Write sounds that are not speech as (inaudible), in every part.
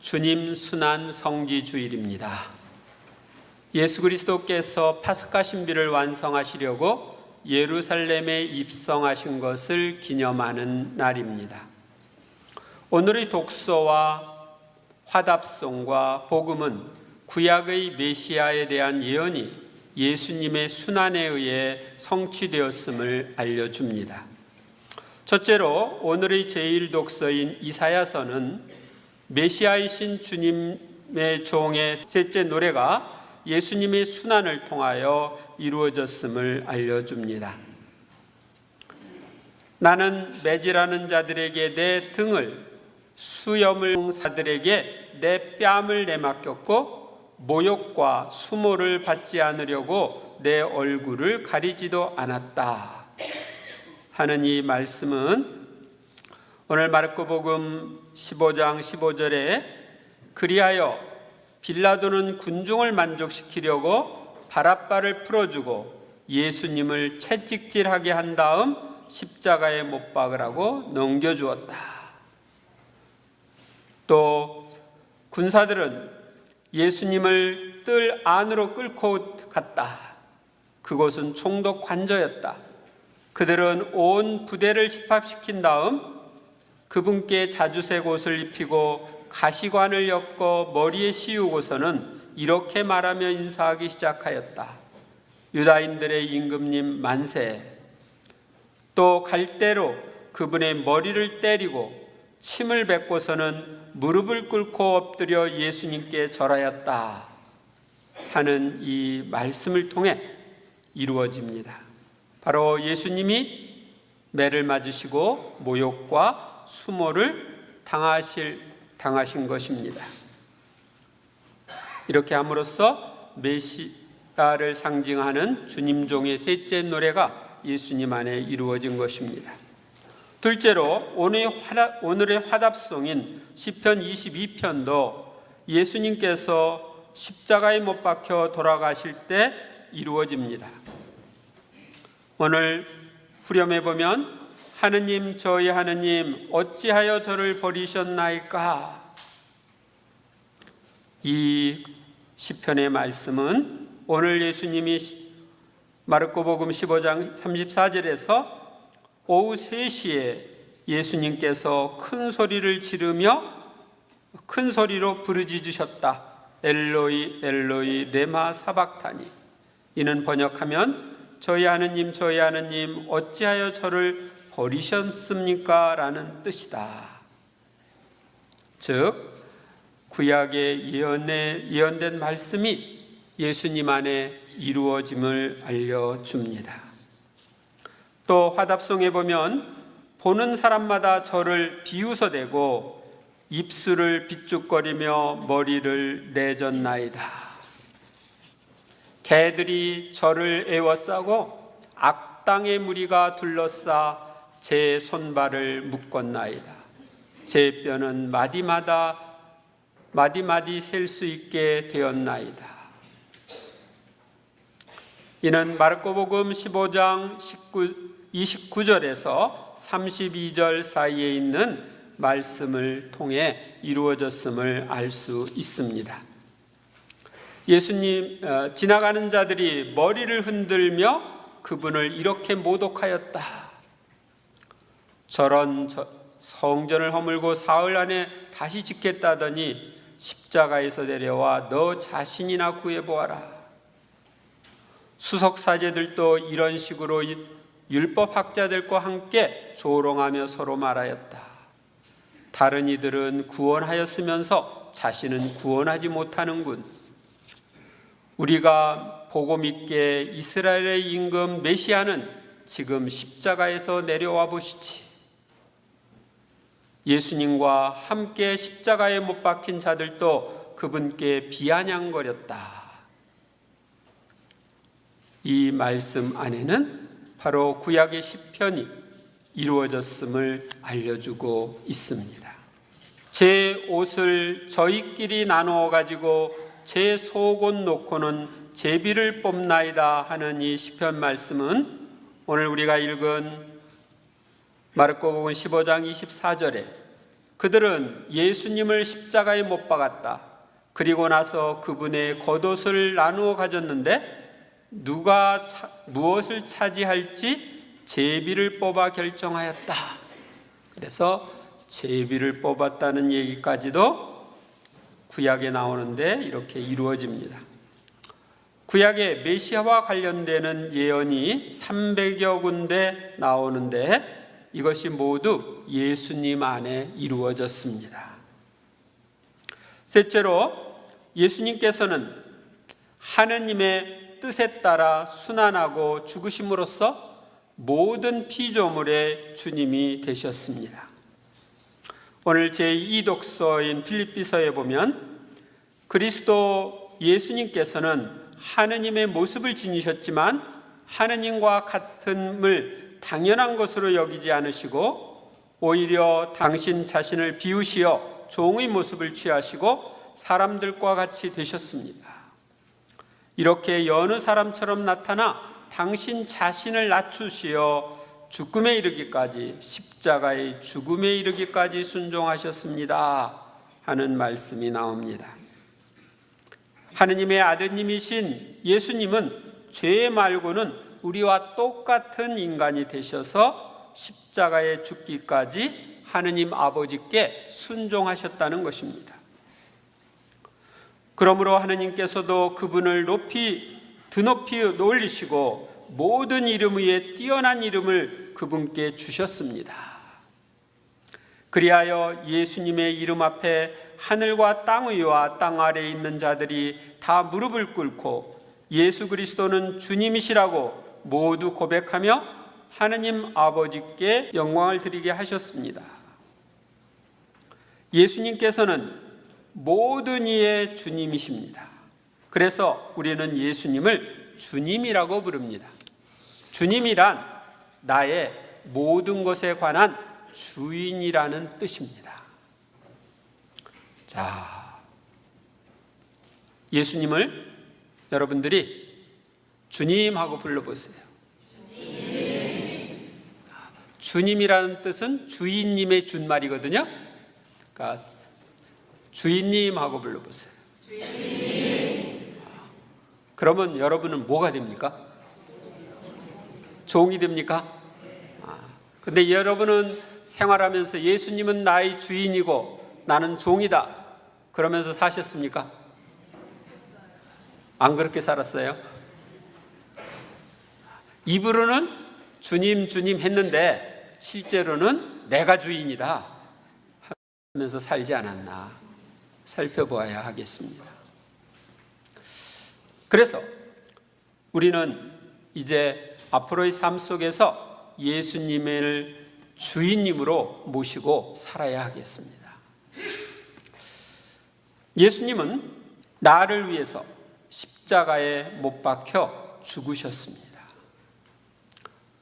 주님 순환 성지 주일입니다. 예수 그리스도께서 파스카 신비를 완성하시려고 예루살렘에 입성하신 것을 기념하는 날입니다. 오늘의 독서와 화답송과 복음은 구약의 메시아에 대한 예언이 예수님의 순환에 의해 성취되었음을 알려줍니다. 첫째로 오늘의 제1독서인 이사야서는 메시아이신 주님의 종의 셋째 노래가 예수님의 순환을 통하여 이루어졌음을 알려줍니다. 나는 매질하는 자들에게 내 등을 수염을 사들에게 내 뺨을 내맡겼고 모욕과 수모를 받지 않으려고 내 얼굴을 가리지도 않았다 하는 이 말씀은 오늘 마르코복음 15장 15절에 그리하여 빌라도는 군중을 만족시키려고 바라바를 풀어주고 예수님을 채찍질하게 한 다음 십자가에 못 박으라고 넘겨주었다. 또 군사들은 예수님을 뜰 안으로 끌고 갔다. 그곳은 총독 관저였다. 그들은 온 부대를 집합시킨 다음 그분께 자주색 옷을 입히고 가시관을 엮어 머리에 씌우고서는 이렇게 말하며 인사하기 시작하였다. 유다인들의 임금님 만세. 또 갈대로 그분의 머리를 때리고 침을 뱉고서는 무릎을 꿇고 엎드려 예수님께 절하였다. 하는 이 말씀을 통해 이루어집니다. 바로 예수님이 매를 맞으시고 모욕과 수모를 당하실 당하신 것입니다. 이렇게 함으로써 메시아를 상징하는 주님 종의 셋째 노래가 예수님 안에 이루어진 것입니다. 둘째로 오늘의, 화답, 오늘의 화답송인 시편 22편도 예수님께서 십자가에 못 박혀 돌아가실 때 이루어집니다. 오늘 후렴에 보면 하느님 저희 하느님 어찌하여 저를 버리셨나이까 이 시편의 말씀은 오늘 예수님이 마르코복음 15장 34절에서 오후 3시에 예수님께서 큰 소리를 지르며 큰 소리로 부르짖으셨다. 엘로이 엘로이 레마 사박타니 이는 번역하면 저희 하느님 저희 하느님 어찌하여 저를 버리셨습니까? 라는 뜻이다. 즉 구약의 예언에 예언된 말씀이 예수님 안에 이루어짐을 알려 줍니다. 또 화답송에 보면 보는 사람마다 저를 비웃어대고 입술을 비쭉거리며 머리를 내젓나이다. 개들이 저를 애워싸고 악당의 무리가 둘러싸 제 손발을 묶었나이다. 제 뼈는 마디마다 마디마디 셀 수 있게 되었나이다. 이는 마르코복음 15장 19, 29절에서 32절 사이에 있는 말씀을 통해 이루어졌음을 알 수 있습니다. 예수님 어, 지나가는 자들이 머리를 흔들며 그분을 이렇게 모독하였다. 저런 성전을 허물고 사흘 안에 다시 짓겠다더니 십자가에서 내려와 너 자신이나 구해 보아라. 수석 사제들도 이런 식으로 율법 학자들과 함께 조롱하며 서로 말하였다. 다른 이들은 구원하였으면서 자신은 구원하지 못하는군. 우리가 보고 믿게 이스라엘의 임금 메시아는 지금 십자가에서 내려와 보시지. 예수님과 함께 십자가에 못 박힌 자들도 그분께 비아냥거렸다. 이 말씀 안에는 바로 구약의 시편이 이루어졌음을 알려주고 있습니다. 제 옷을 저희끼리 나누어 가지고 제 속옷 놓고는 제비를 뽑나이다 하는 이 시편 말씀은 오늘 우리가 읽은 마르코복음 15장 24절에 그들은 예수님을 십자가에 못 박았다. 그리고 나서 그분의 겉옷을 나누어 가졌는데 누가 차, 무엇을 차지할지 제비를 뽑아 결정하였다. 그래서 제비를 뽑았다는 얘기까지도 구약에 나오는데 이렇게 이루어집니다. 구약에 메시아와 관련되는 예언이 300여 군데 나오는데 이것이 모두 예수님 안에 이루어졌습니다. 셋째로 예수님께서는 하느님의 뜻에 따라 순환하고 죽으심으로써 모든 피조물의 주님이 되셨습니다. 오늘 제2독서인 필립비서에 보면 그리스도 예수님께서는 하느님의 모습을 지니셨지만 하느님과 같음을 당연한 것으로 여기지 않으시고 오히려 당신 자신을 비우시어 종의 모습을 취하시고 사람들과 같이 되셨습니다. 이렇게 여느 사람처럼 나타나 당신 자신을 낮추시어 죽음에 이르기까지 십자가의 죽음에 이르기까지 순종하셨습니다. 하는 말씀이 나옵니다. 하느님의 아드님이신 예수님은 죄 말고는 우리와 똑같은 인간이 되셔서 십자가에 죽기까지 하느님 아버지께 순종하셨다는 것입니다. 그러므로 하느님께서도 그분을 높이 드높이 올리시고 모든 이름 위에 뛰어난 이름을 그분께 주셨습니다. 그리하여 예수님의 이름 앞에 하늘과 땅 위와 땅 아래에 있는 자들이 다 무릎을 꿇고 예수 그리스도는 주님이시라고 모두 고백하며 하느님 아버지께 영광을 드리게 하셨습니다. 예수님께서는 모든 이의 주님이십니다. 그래서 우리는 예수님을 주님이라고 부릅니다. 주님이란 나의 모든 것에 관한 주인이라는 뜻입니다. 자, 예수님을 여러분들이 주님하고 불러보세요. 주님이라는 뜻은 주인님의 준말이거든요. 그러니까 주인님 하고 불러보세요. 그러면 여러분은 뭐가 됩니까? 종이 됩니까? 아, 근데 여러분은 생활하면서 예수님은 나의 주인이고 나는 종이다. 그러면서 사셨습니까? 안 그렇게 살았어요? 입으로는 주님, 주님 했는데 실제로는 내가 주인이다. 하면서 살지 않았나 살펴보아야 하겠습니다. 그래서 우리는 이제 앞으로의 삶 속에서 예수님을 주인님으로 모시고 살아야 하겠습니다. 예수님은 나를 위해서 십자가에 못 박혀 죽으셨습니다.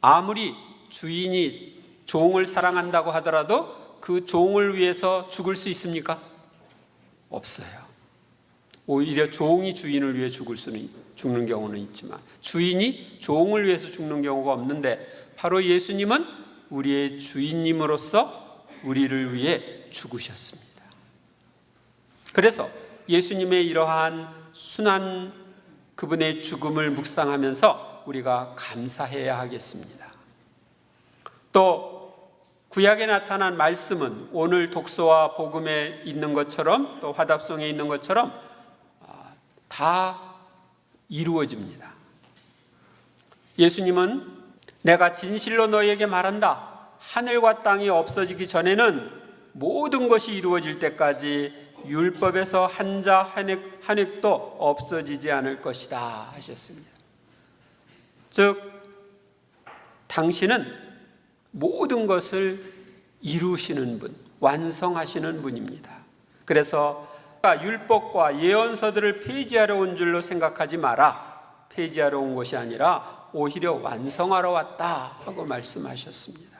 아무리 주인이 종을 사랑한다고 하더라도 그 종을 위해서 죽을 수 있습니까? 없어요. 오히려 종이 주인을 위해 죽을 수는 죽는 경우는 있지만 주인이 종을 위해서 죽는 경우가 없는데 바로 예수님은 우리의 주인님으로서 우리를 위해 죽으셨습니다. 그래서 예수님의 이러한 순한 그분의 죽음을 묵상하면서 우리가 감사해야 하겠습니다. 또 구약에 나타난 말씀은 오늘 독서와 복음에 있는 것처럼 또 화답송에 있는 것처럼 아, 다 이루어집니다. 예수님은 내가 진실로 너에게 말한다. 하늘과 땅이 없어지기 전에는 모든 것이 이루어질 때까지 율법에서 한자 한 획, 한 획도 없어지지 않을 것이다 하셨습니다. 즉 당신은 모든 것을 이루시는 분, 완성하시는 분입니다. 그래서 율법과 예언서들을 폐지하러 온 줄로 생각하지 마라. 폐지하러 온 것이 아니라 오히려 완성하러 왔다 하고 말씀하셨습니다.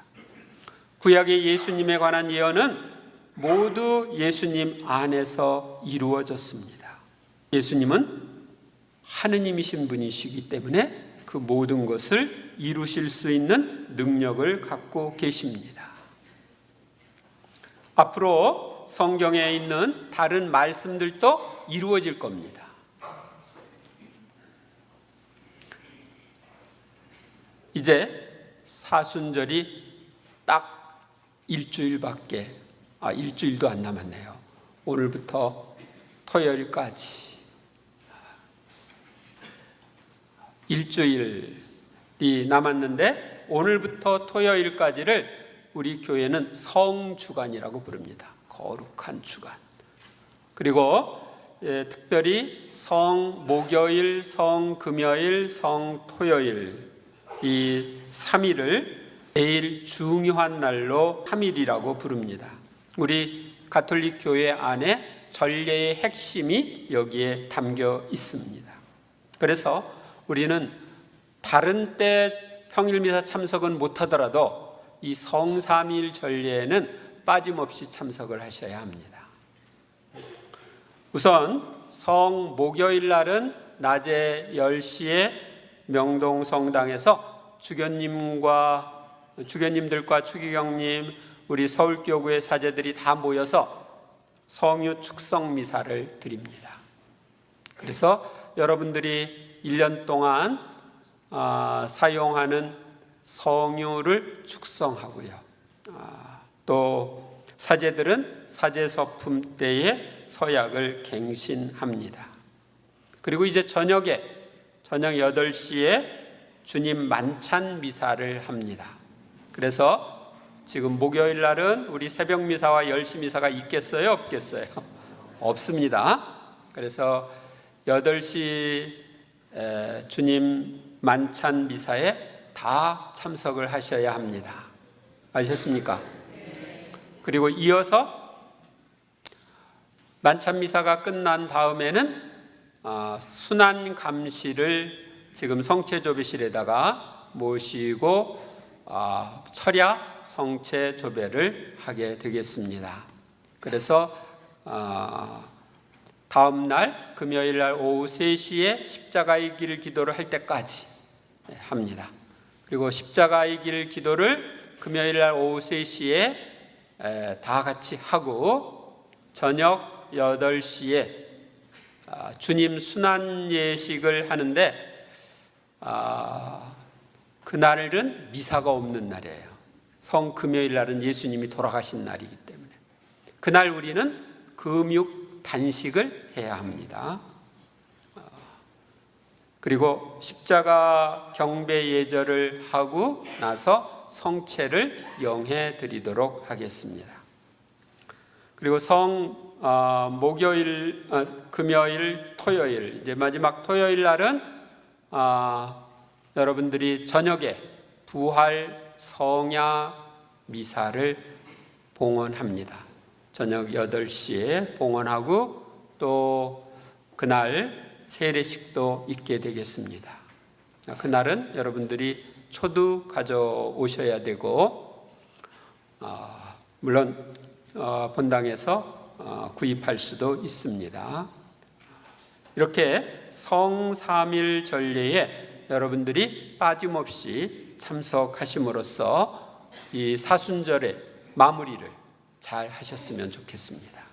구약의 예수님에 관한 예언은 모두 예수님 안에서 이루어졌습니다. 예수님은 하느님이신 분이시기 때문에 그 모든 것을 이루실 수 있는 능력을 갖고 계십니다. 앞으로 성경에 있는 다른 말씀들도 이루어질 겁니다. 이제 사순절이 딱 일주일밖에 아 일주일도 안 남았네요. 오늘부터 토요일까지 일주일이 남았는데 오늘부터 토요일까지를 우리 교회는 성주간이라고 부릅니다. 거룩한 주간. 그리고 예, 특별히 성 목요일, 성 금요일, 성 토요일 이 3일을 제일 중요한 날로 3일이라고 부릅니다. 우리 가톨릭 교회 안에 전례의 핵심이 여기에 담겨 있습니다. 그래서 우리는 다른 때 평일 미사 참석은 못 하더라도 이 성삼일 전례에는 빠짐없이 참석을 하셔야 합니다. 우선 성 목요일 날은 낮에 10시에 명동 성당에서 주교님과 주교님들과 추기경님 우리 서울교구의 사제들이 다 모여서 성유 축성 미사를 드립니다. 그래서 여러분들이 1년 동안 아, 사용하는 성유를 축성하고요. 아, 또 사제들은 사제 서품 때에 서약을 갱신합니다. 그리고 이제 저녁에 저녁 8시에 주님 만찬 미사를 합니다. 그래서 지금 목요일 날은 우리 새벽 미사와 10시 미사가 있겠어요? 없겠어요? (laughs) 없습니다. 그래서 8시 에, 주님 만찬 미사에 다 참석을 하셔야 합니다. 아셨습니까? 그리고 이어서 만찬 미사가 끝난 다음에는 아, 순환 감시를 지금 성체 조배실에다가 모시고 아, 철야 성체 조배를 하게 되겠습니다. 그래서 아, 다음 날 금요일 날 오후 3시에 십자가의 길 기도를 할 때까지 합니다. 그리고 십자가의 길 기도를 금요일 날 오후 3시에 다 같이 하고 저녁 8시에 아, 주님 순환 예식을 하는데 아, 그날은 미사가 없는 날이에요. 성 금요일 날은 예수님이 돌아가신 날이기 때문에 그날 우리는 금육 단식을 해야 합니다. 아, 그리고 십자가 경배 예절을 하고 나서 성체를 영해 드리도록 하겠습니다. 그리고 성 어, 목요일, 어, 금요일, 토요일 이제 마지막 토요일 날은 아, 여러분들이 저녁에 부활 성야 미사를 봉헌합니다. 저녁 8시에 봉헌하고 또 그날 세례식도 있게 되겠습니다. 그날은 여러분들이 초도 가져오셔야 되고 어, 물론 어, 본당에서 어, 구입할 수도 있습니다. 이렇게 성삼일 전례에 여러분들이 빠짐없이 참석하심으로써 이 사순절의 마무리를 잘 하셨으면 좋겠습니다.